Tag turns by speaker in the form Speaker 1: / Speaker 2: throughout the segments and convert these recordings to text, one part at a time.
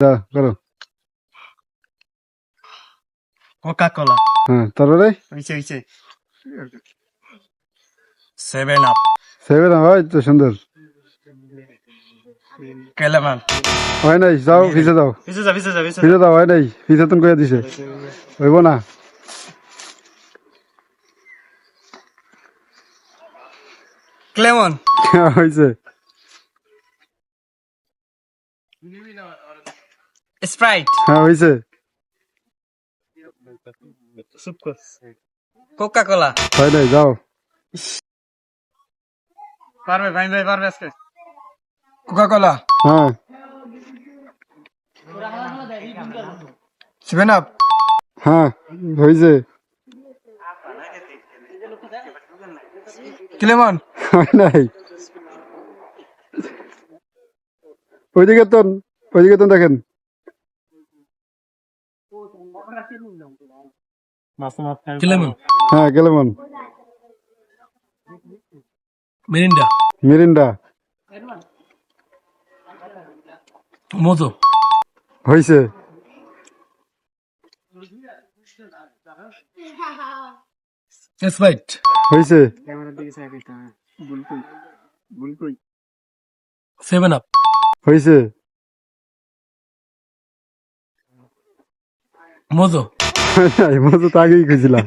Speaker 1: যা করো।
Speaker 2: কোকা কোলা
Speaker 1: হ্যাঁ তারপরে?
Speaker 2: হইছে হইছে। সেভেন আপ
Speaker 1: সেভেন হয় তো সুন্দর।
Speaker 2: কেলেমান
Speaker 1: হয় নাই যাও পিছে যাও।
Speaker 2: পিছে যা পিছে যা পিছে
Speaker 1: পিছে যাও হয় নাই পিছে তুমি কয়ে দিছে। হইব না।
Speaker 2: ক্লেমন
Speaker 1: হয়েছে
Speaker 2: স্প্রাইট
Speaker 1: হ্যাঁ হয়েছে
Speaker 2: কোকা কোলা
Speaker 1: হয় নাই যাও।
Speaker 2: পারবে ভাই ভাই পারবে আজকে। কোকা কোলা
Speaker 1: হ্যাঁ।
Speaker 2: সেভেন আপ
Speaker 1: হ্যাঁ হয়েছে
Speaker 2: ক্লেমন
Speaker 1: হয় নাই। ওইদিকে তো ওইদিকে তো দেখেন।
Speaker 2: ক্লেমন
Speaker 1: হ্যাঁ
Speaker 2: মেরিন্ডা
Speaker 1: মিরিন্ডা হয়েছে
Speaker 2: স্প্রাইট
Speaker 1: হয়েছে
Speaker 2: সেভেন আপ
Speaker 1: হয়েছে
Speaker 2: মোজো
Speaker 1: মতো তো আগেই খুঁজছিলাম।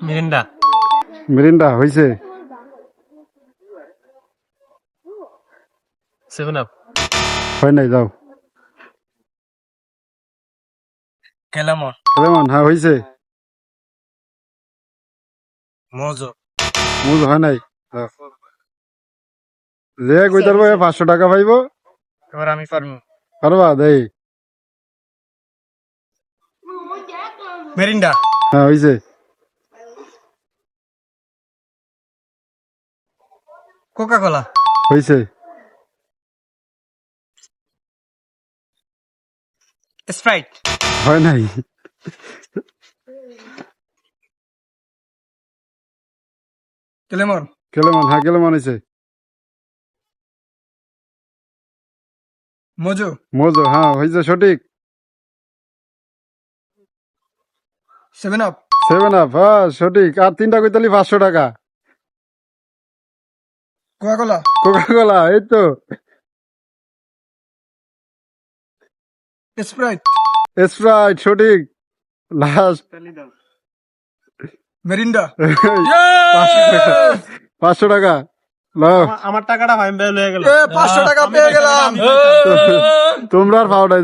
Speaker 2: মিরিন্ডা।
Speaker 1: মিরিন্ডা হয়েছে
Speaker 2: সেভেন আপ
Speaker 1: হয় নাই যাও।
Speaker 2: কেলামন।
Speaker 1: গেলেমন হ্যাঁ হয়েছে
Speaker 2: মোজো।
Speaker 1: মুজ হয় নাই? যে কই তারবো পাঁচশো টাকা পাইব
Speaker 2: এবার আমি পারব।
Speaker 1: পারবা? দেই।
Speaker 2: মেরিন্ডা।
Speaker 1: হ্যাঁ হয়েছে
Speaker 2: কোকা কোলা
Speaker 1: হয়েছে
Speaker 2: স্প্রাইট।
Speaker 1: হয় নাই।
Speaker 2: ক্লেমন।
Speaker 1: গেলেমন হ্যাঁ গেলেমন হয়েছে
Speaker 2: মোজো?
Speaker 1: মজো হ্যাঁ হয়েছে সঠিক।
Speaker 2: সেভেন আপ
Speaker 1: সেভেন আপ হ্যাঁ সঠিক। আর তিনটা কইতালি পাঁচশো টাকা।
Speaker 2: কোকা কোলা
Speaker 1: কোকা কোলা এই তো।
Speaker 2: স্প্রাইট
Speaker 1: স্প্রাইট সঠিক। লাস্ট
Speaker 2: মেরিন্ডা
Speaker 1: পাঁচশো টাকা।
Speaker 2: আমার টাকাটা হয়ে গেল। পাঁচশো টাকা পেয়ে গেলাম।
Speaker 1: তোমরা আর পাওয়াটাই